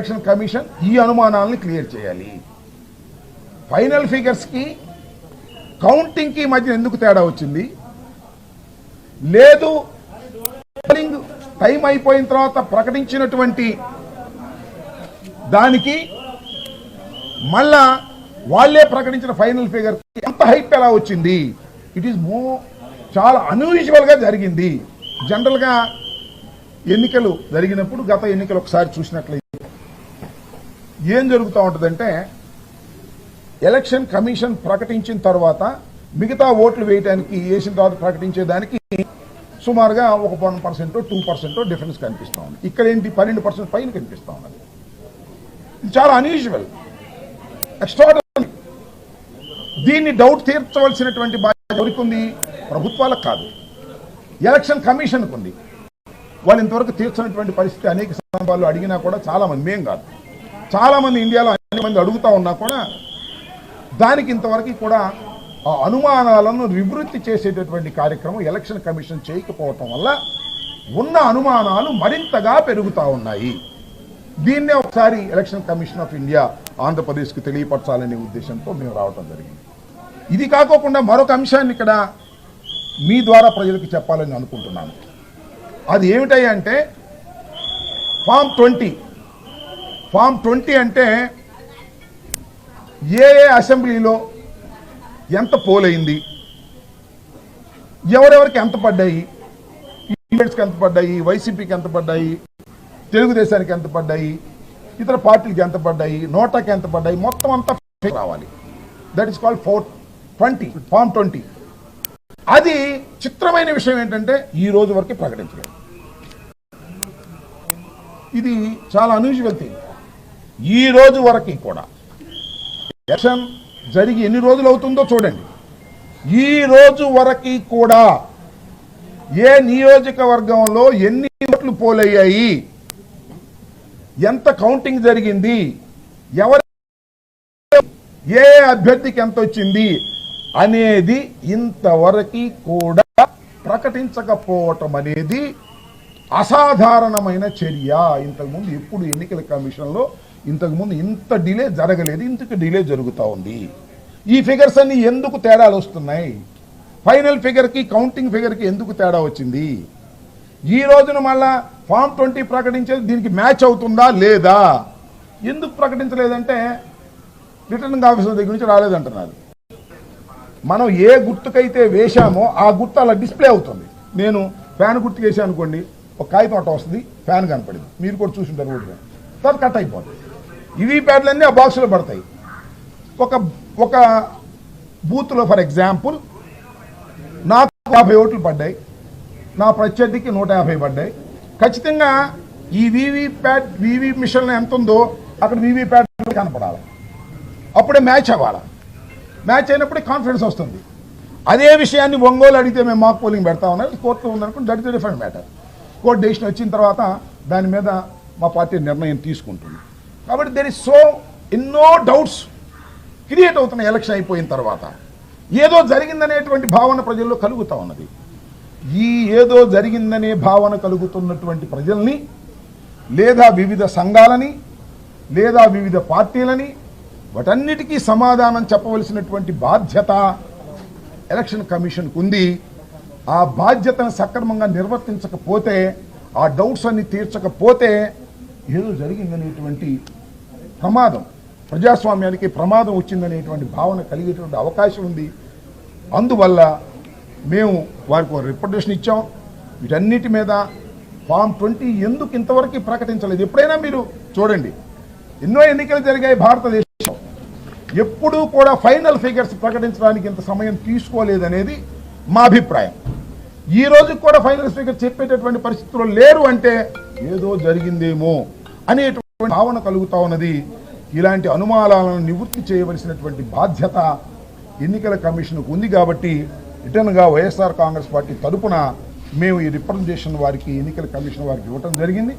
Election commission ఈ అనుమానాలను clear చేయాలి. ఫైనల్ ఫిగర్స్కి కౌంటింగ్కి మధ్య ఎందుకు తేడా వచ్చింది? లేదు పోలింగ్ టైం అయిపోయిన తర్వాత ప్రకటించినటువంటి దానికి మళ్ళా వాళ్ళే ప్రకటించిన ఫైనల్ ఫిగర్ ఎంత హైప్ ఎలా వచ్చింది? ఇట్ ఈస్ మో చాలా అన్యూజువల్గా గా జరిగింది. జనరల్గా ఎన్నికలు జరిగినప్పుడు గత ఎన్నికలు ఒకసారి చూసినట్లయితే ఏం జరుగుతూ ఉంటుందంటే ఎలక్షన్ కమిషన్ ప్రకటించిన తర్వాత మిగతా ఓట్లు వేయడానికి వేసిన తర్వాత ప్రకటించేదానికి సుమారుగా ఒక one percent two percent difference కనిపిస్తూ ఉంది. ఇక్కడ ఏంటి పన్నెండు పర్సెంట్ పైన కనిపిస్తూ ఉన్నది. ఇది చాలా అన్యూజువల్ ఎక్స్ట్రాడనరీ దీన్ని డౌట్ తీర్చవలసినటువంటి బాధ్యత ఎవరికి ఉంది ప్రభుత్వాలకు కాదు. ఎలక్షన్ కమిషన్కు ఉంది వాళ్ళు ఇంతవరకు తీర్చినటువంటి పరిస్థితి అనేక సందర్భాల్లో అడిగినా కూడా చాలా మంది మేం కాదు. చాలామంది ఇండియాలో అనేక మంది అడుగుతా ఉన్నా కూడా దానికి ఇంతవరకు కూడా ఆ అనుమానాలను నివృత్తి చేసేటటువంటి కార్యక్రమం ఎలక్షన్ కమిషన్ చేయకపోవటం వల్ల ఉన్న అనుమానాలు మరింతగా పెరుగుతూ ఉన్నాయి. దీన్నే ఒకసారి ఎలక్షన్ కమిషన్ ఆఫ్ ఇండియా ఆంధ్రప్రదేశ్కి తెలియపరచాలనే ఉద్దేశంతో మేము రావటం జరిగింది. ఇది కాకోకుండా మరొక అంశాన్ని ఇక్కడ మీ ద్వారా ప్రజలకు చెప్పాలని అనుకుంటున్నాను. అది ఏమిటంటే అంటే ఫామ్ ట్వంటీ ఫామ్ ట్వంటీ అంటే ఏ ఏ అసెంబ్లీలో ఎంత పోలైంది? ఎవరెవరికి ఎంత పడ్డాయి? ఈవెంట్స్కి ఎంత పడ్డాయి? వైసీపీకి ఎంత పడ్డాయి? తెలుగుదేశానికి ఎంత పడ్డాయి? ఇతర పార్టీలకి ఎంత పడ్డాయి? నోటాకి ఎంత పడ్డాయి? మొత్తం అంతా రావాలి. That is call four twenty form twenty అది చిత్రమైన విషయం ఏంటంటే ఈ రోజు వరకు ప్రకటించలేదు. ఇది చాలా అన్యూజువల్ థింగ్ ఈ రోజు వరకు కూడా. ఎలక్షన్ జరిగి ఎన్ని రోజులు అవుతుందో చూడండి. ఈ రోజు వరకు కూడా ఏ నియోజకవర్గంలో ఎన్ని ఓట్లు పోలయ్యాయి ఎంత కౌంటింగ్ జరిగింది ఎవరి ఏ అభ్యర్థికి ఎంత వచ్చింది అనేది ఇంతవరకు కూడా ప్రకటించకపోవటం అనేది అసాధారణమైన చర్య. ఇంతకుముందు ఎప్పుడు ఎన్నికల కమిషన్లో ఇంతకుముందు ఇంత డిలే జరగలేదు ఇంతకు డిలే జరుగుతూ ఉంది. ఈ ఫిగర్స్ అన్ని ఎందుకు తేడాలు వస్తున్నాయి? ఫైనల్ ఫిగర్కి కౌంటింగ్ ఫిగర్కి ఎందుకు తేడా వచ్చింది? ఈ రోజున మళ్ళా ఫామ్ ట్వంటీ ప్రకటించేది దీనికి మ్యాచ్ అవుతుందా లేదా? ఎందుకు ప్రకటించలేదంటే రిటర్నింగ్ ఆఫీసర్ దగ్గర నుంచి రాలేదంటున్నారు. మనం ఏ గుర్తుకైతే వేశామో ఆ గుర్తు అలా డిస్ప్లే అవుతుంది. నేను ఫ్యాన్ గుర్తు వేసాను అనుకోండి ఒక కాగితం అట్ట వస్తుంది ఫ్యాన్ కనపడింది. మీరు కూడా చూసింటారు ఓటు తర్వాత కట్ అయిపోతుంది ప్యాడ్లన్నీ ఆ బాక్స్లో పడతాయి. ఒక ఒక బూత్లో ఫర్ ఎగ్జాంపుల్ నాకు యాభై ఓట్లు పడ్డాయి నా ప్రత్యర్థికి నూట యాభై పడ్డాయి. ఖచ్చితంగా ఈ వీవీ ప్యాడ్ వీవీ మిషన్ ఎంత ఉందో అక్కడ వీవీ ప్యాడ్ కనపడాలి. అప్పుడే మ్యాచ్ అవ్వాలి. మ్యాచ్ అయినప్పుడే కాన్ఫిడెన్స్ వస్తుంది. అదే విషయాన్ని ఒంగోలు అడిగితే మేము మాక్ పోలింగ్ పెడతా ఉన్నారు కోర్టులో ఉందనుకుంటే that is different matter court decision వచ్చిన తర్వాత దాని మీద మా పార్టీ నిర్ణయం తీసుకుంటుంది. కాబట్టి దెర్ ఇస్ సో ఎన్నో డౌట్స్ క్రియేట్ అవుతున్న ఎలక్షన్ అయిపోయిన తర్వాత ఏదో జరిగిందనేటువంటి భావన ప్రజల్లో కలుగుతూ ఉన్నది. ఈ ఏదో జరిగిందనే భావన కలుగుతున్నటువంటి ప్రజల్ని లేదా వివిధ సంఘాలని లేదా వివిధ పార్టీలని వాటన్నిటికీ సమాధానం చెప్పవలసినటువంటి బాధ్యత ఎలక్షన్ కమిషన్కు ఉంది ఆ బాధ్యతను సక్రమంగా నిర్వర్తించకపోతే ఆ డౌట్స్ అన్ని తీర్చకపోతే ఏదో జరిగిందనేటువంటి ప్రమాదం. ప్రజాస్వామ్యానికి ప్రమాదం వచ్చిందనేటువంటి భావన కలిగేటువంటి అవకాశం ఉంది. అందువల్ల మేము వారికి ఒక ఇచ్చాం. వీటన్నిటి మీద ఫామ్ ట్వంటీ ఎందుకు ఇంతవరకు ప్రకటించలేదు? ఎప్పుడైనా మీరు చూడండి. ఎన్నో ఎన్నికలు జరిగాయి భారతదేశం ఎప్పుడూ కూడా ఫైనల్ ఫిగర్స్ ప్రకటించడానికి ఇంత సమయం తీసుకోలేదనేది మా అభిప్రాయం. ఈ రోజు కూడా ఫైనల్ ఫిగర్ చెప్పేటటువంటి పరిస్థితుల్లో లేరు అంటే ఏదో జరిగిందేమో అనేటువంటి భావన కలుగుతా ఉన్నది. ఇలాంటి అనుమానాలను నివృత్తి చేయవలసినటువంటి బాధ్యత ఎన్నికల కమిషన్కు ఉంది కాబట్టి రిటర్న్గా వైఎస్ఆర్ కాంగ్రెస్ పార్టీ తరపున మేము ఈ రిప్రజెంటేషన్ వారికి ఎన్నికల కమిషన్ వారికి ఇవ్వటం జరిగింది.